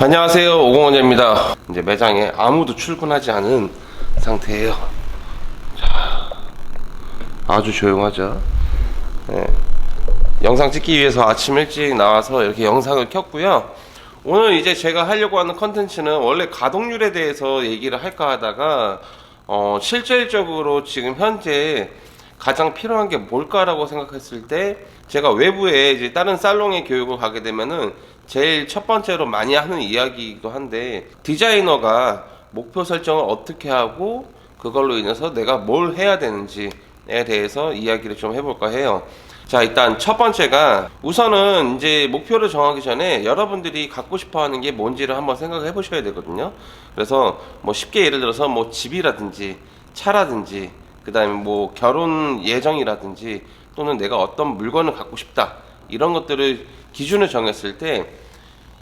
안녕하세요 오공원입니다. 이제 매장에 아무도 출근하지 않은 상태예요. 자, 아주 조용하죠? 네. 영상 찍기 위해서 아침 일찍 나와서 이렇게 영상을 켰고요. 오늘 이제 제가 하려고 하는 컨텐츠는 원래 가동률에 대해서 얘기를 할까 하다가 어, 실질적으로 지금 현재 가장 필요한 게 뭘까라고 생각했을 때 제가 외부에 이제 다른 살롱에 교육을 가게 되면은 제일 첫 번째로 많이 하는 이야기이기도 한데 디자이너가 목표 설정을 어떻게 하고 그걸로 인해서 내가 뭘 해야 되는지에 대해서 이야기를 좀 해볼까 해요. 자, 일단 첫 번째가 우선은 이제 목표를 정하기 전에 여러분들이 갖고 싶어 하는 게 뭔지를 한번 생각해 보셔야 되거든요. 그래서 뭐 쉽게 예를 들어서 뭐 집이라든지 차라든지 그다음에 뭐 결혼 예정이라든지 또는 내가 어떤 물건을 갖고 싶다 이런 것들을 기준을 정했을 때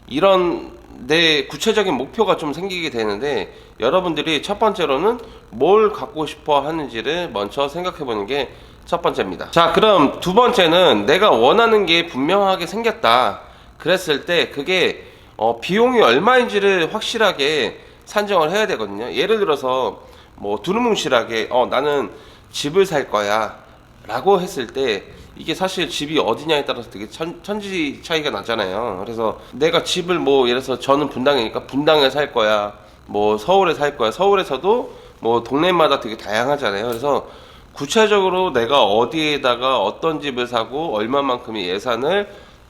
이런 내 구체적인 목표가 좀 생기게 되는데 여러분들이 첫 번째로는 뭘 갖고 싶어 하는지를 먼저 생각해 보는 게 첫 번째입니다. 자, 그럼 두 번째는 내가 원하는 게 분명하게 생겼다. 그랬을 때 그게 어, 비용이 얼마인지를 확실하게 산정을 해야 되거든요. 예를 들어서 뭐 두루뭉실하게 어, 나는 집을 살 거야. 라고 했을 때 이게 사실 집이 어디냐에 따라서 되게 천, 천지 차이가 나잖아요. 그래서 내가 집을 뭐 예를 들어서 저는 분당이니까 분당에 살 거야. 뭐 서울에 살 거야. 서울에서도 뭐 동네마다 되게 다양하잖아요. 그래서 구체적으로 내가 어디에다가 어떤 집을 사고 얼마만큼의 예산을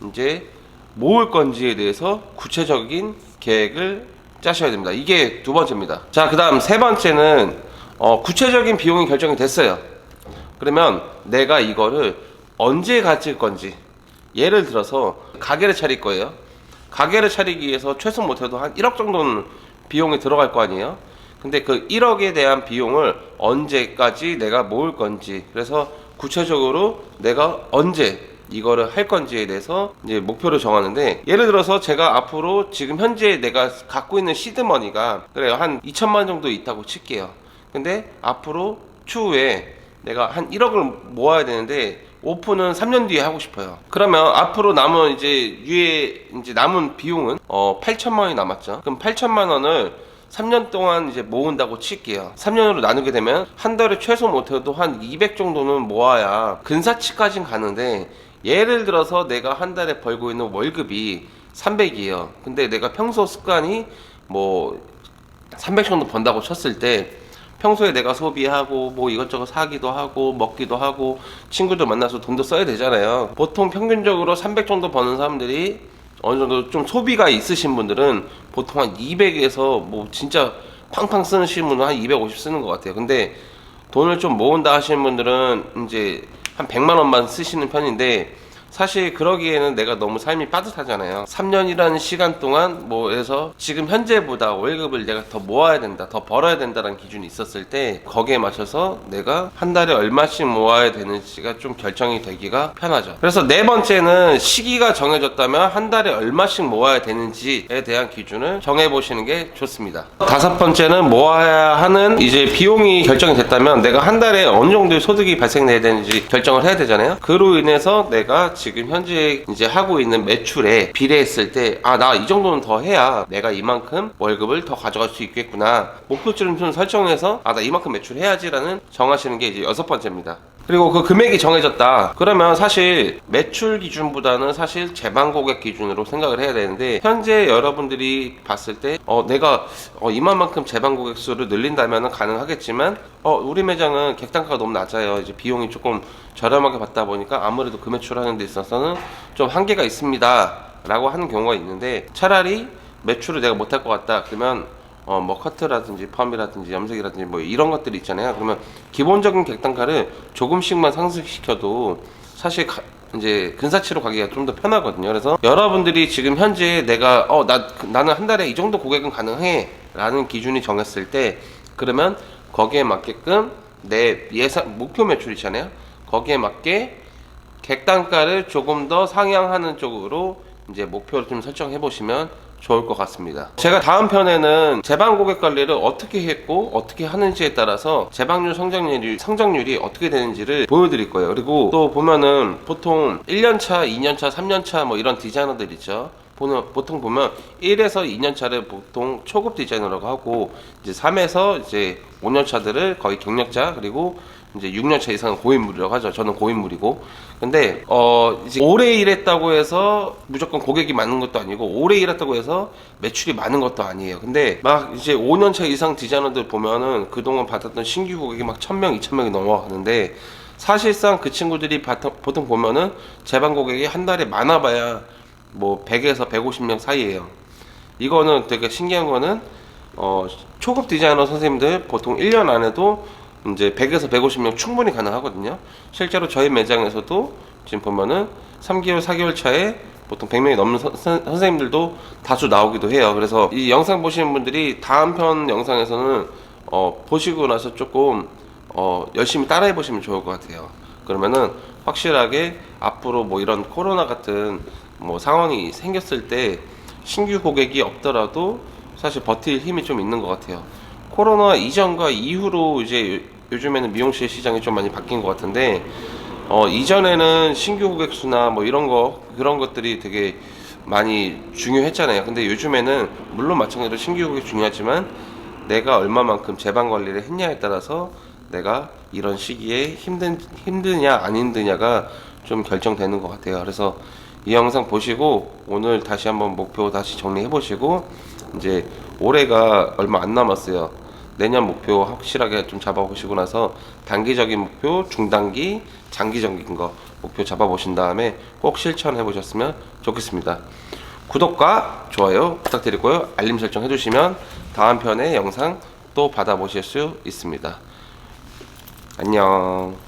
이제 모을 건지에 대해서 구체적인 계획을 짜셔야 됩니다. 이게 두 번째입니다. 자, 그 다음 세 번째는 어, 구체적인 비용이 결정이 됐어요. 그러면 내가 이거를 언제 가질 건지 예를 들어서 가게를 차릴 거예요. 가게를 차리기 위해서 최소 못해도 한 1억 정도는 비용이 들어갈 거 아니에요. 근데 그 1억에 대한 비용을 언제까지 내가 모을 건지 그래서 구체적으로 내가 언제 이거를 할 건지에 대해서 이제 목표를 정하는데 예를 들어서 제가 앞으로 지금 현재 내가 갖고 있는 시드머니가 그래요 한 2천만 원 정도 있다고 칠게요 근데 앞으로 추후에 내가 한 1억을 모아야 되는데 오픈은 3년 뒤에 하고 싶어요. 그러면 앞으로 남은 이제 위에 이제 남은 비용은 어 8천만 원이 남았죠. 그럼 8천만 원을 3년 동안 이제 모은다고 칠게요. 3년으로 나누게 되면 한 달에 최소 못해도 한 200 정도는 모아야 근사치까진 가는데 예를 들어서 내가 한 달에 벌고 있는 월급이 300이에요. 근데 내가 평소 습관이 뭐 300 정도 번다고 쳤을 때 평소에 내가 소비하고 뭐 이것저것 사기도 하고 먹기도 하고 친구들 만나서 돈도 써야 되잖아요. 보통 평균적으로 300 정도 버는 사람들이 어느 정도 좀 소비가 있으신 분들은 보통 한 200에서 뭐 진짜 팡팡 쓰시는 분은 한 250 쓰는 것 같아요. 근데 돈을 좀 모은다 하시는 분들은 이제 한 100만 원만 쓰시는 편인데 사실 그러기에는 내가 너무 삶이 빠듯하잖아요. 3년이라는 시간 동안 뭐 해서 지금 현재보다 월급을 내가 더 모아야 된다, 더 벌어야 된다는 기준이 있었을 때 거기에 맞춰서 내가 한 달에 얼마씩 모아야 되는지가 좀 결정이 되기가 편하죠. 그래서 네 번째는 시기가 정해졌다면 한 달에 얼마씩 모아야 되는지에 대한 기준을 정해 보시는 게 좋습니다. 다섯 번째는 모아야 하는 이제 비용이 결정이 됐다면 내가 한 달에 어느 정도의 소득이 발생해야 되는지 결정을 해야 되잖아요. 그로 인해서 내가 지금 현재 이제 하고 있는 매출에 비례했을 때 아 나 이 정도는 더 해야 내가 이만큼 월급을 더 가져갈 수 있겠구나 목표치를 좀 설정해서 아 나 이만큼 매출해야지라는 정하시는 게 이제 여섯 번째입니다. 그리고 그 금액이 정해졌다. 그러면 사실 매출 기준보다는 사실 재방 고객 기준으로 생각을 해야 되는데 현재 여러분들이 봤을 때 어, 내가 어, 이만만큼 재방 고객 수를 늘린다면 가능하겠지만 어, 우리 매장은 객단가가 너무 낮아요. 이제 비용이 조금 저렴하게 받다 보니까 아무래도 그 매출하는 데 있어서는 좀 한계가 있습니다. 라고 하는 경우가 있는데 차라리 매출을 내가 못할 것 같다. 그러면 어, 뭐 커트라든지 펌이라든지 염색이라든지 뭐 이런 것들이 있잖아요. 그러면 기본적인 객단가를 조금씩만 상승시켜도 사실 가- 이제 근사치로 가기가 좀 더 편하거든요. 그래서 여러분들이 지금 현재 내가 어 나 나는 한 달에 이 정도 고객은 가능해라는 기준이 정했을 때 그러면 거기에 맞게끔 내 예산 목표 매출 있잖아요. 거기에 맞게 객단가를 조금 더 상향하는 쪽으로 이제 목표를 좀 설정해 보시면 좋을 것 같습니다. 제가 다음 편에는 재방 고객 관리를 어떻게 했고 어떻게 하는지에 따라서 재방률 성장률이 성장률이 어떻게 되는지를 보여드릴 거예요. 그리고 또 보면은 보통 1년차, 2년차, 3년차 뭐 이런 디자이너들 있죠. 보는- 보통 보면 1에서 2년 차를 보통 초급 디자이너라고 하고 이제 3에서 이제 5년 차들을 거의 경력자 그리고 이제 6년 차 이상은 고인물이라고 하죠. 저는 고인물이고. 근데 어 이제 오래 일했다고 해서 무조건 고객이 많은 것도 아니고 오래 일했다고 해서 매출이 많은 것도 아니에요. 근데 막 이제 5년 차 이상 디자이너들 보면은 그동안 받았던 신규 고객이 막 1000명, 2000명이 넘어가는데 사실상 그 친구들이 보통 보면은 제반 고객이 한 달에 많아봐야 뭐 100에서 150명 사이예요. 이거는 되게 신기한 거는 어, 초급 디자이너 선생님들 보통 1년 안에도 이제 100에서 150명 충분히 가능하거든요. 실제로 저희 매장에서도 지금 보면은 3개월, 4개월 차에 보통 100명이 넘는 선, 선- 선생님들도 다수 나오기도 해요. 그래서 이 영상 보시는 분들이 다음 편 영상에서는 어, 보시고 나서 조금 어, 열심히 따라해 보시면 좋을 것 같아요. 그러면은 확실하게 앞으로 뭐 이런 코로나 같은 뭐 상황이 생겼을 때 신규 고객이 없더라도 사실 버틸 힘이 좀 있는 것 같아요. 코로나 이전과 이후로 이제 요- 요즘에는 미용실 시장이 좀 많이 바뀐 것 같은데 어, 이전에는 신규 고객 수나 뭐 이런 거 그런 것들이 되게 많이 중요했잖아요. 근데 요즘에는 물론 마찬가지로 신규 고객 중요하지만 내가 얼마만큼 재방 관리를 했냐에 따라서 내가 이런 시기에 힘든 힘드냐 안 힘드냐가 좀 결정되는 것 같아요. 그래서 이 영상 보시고 오늘 다시 한번 목표 다시 정리해 보시고 이제 올해가 얼마 안 남았어요. 내년 목표 확실하게 좀 잡아보시고 나서 단기적인 목표, 중단기, 장기적인 거 목표 잡아보신 다음에 꼭 실천해 보셨으면 좋겠습니다. 구독과 좋아요 부탁드리고요. 알림 설정 해주시면 다음 편의 영상 또 받아보실 수 있습니다. 안녕.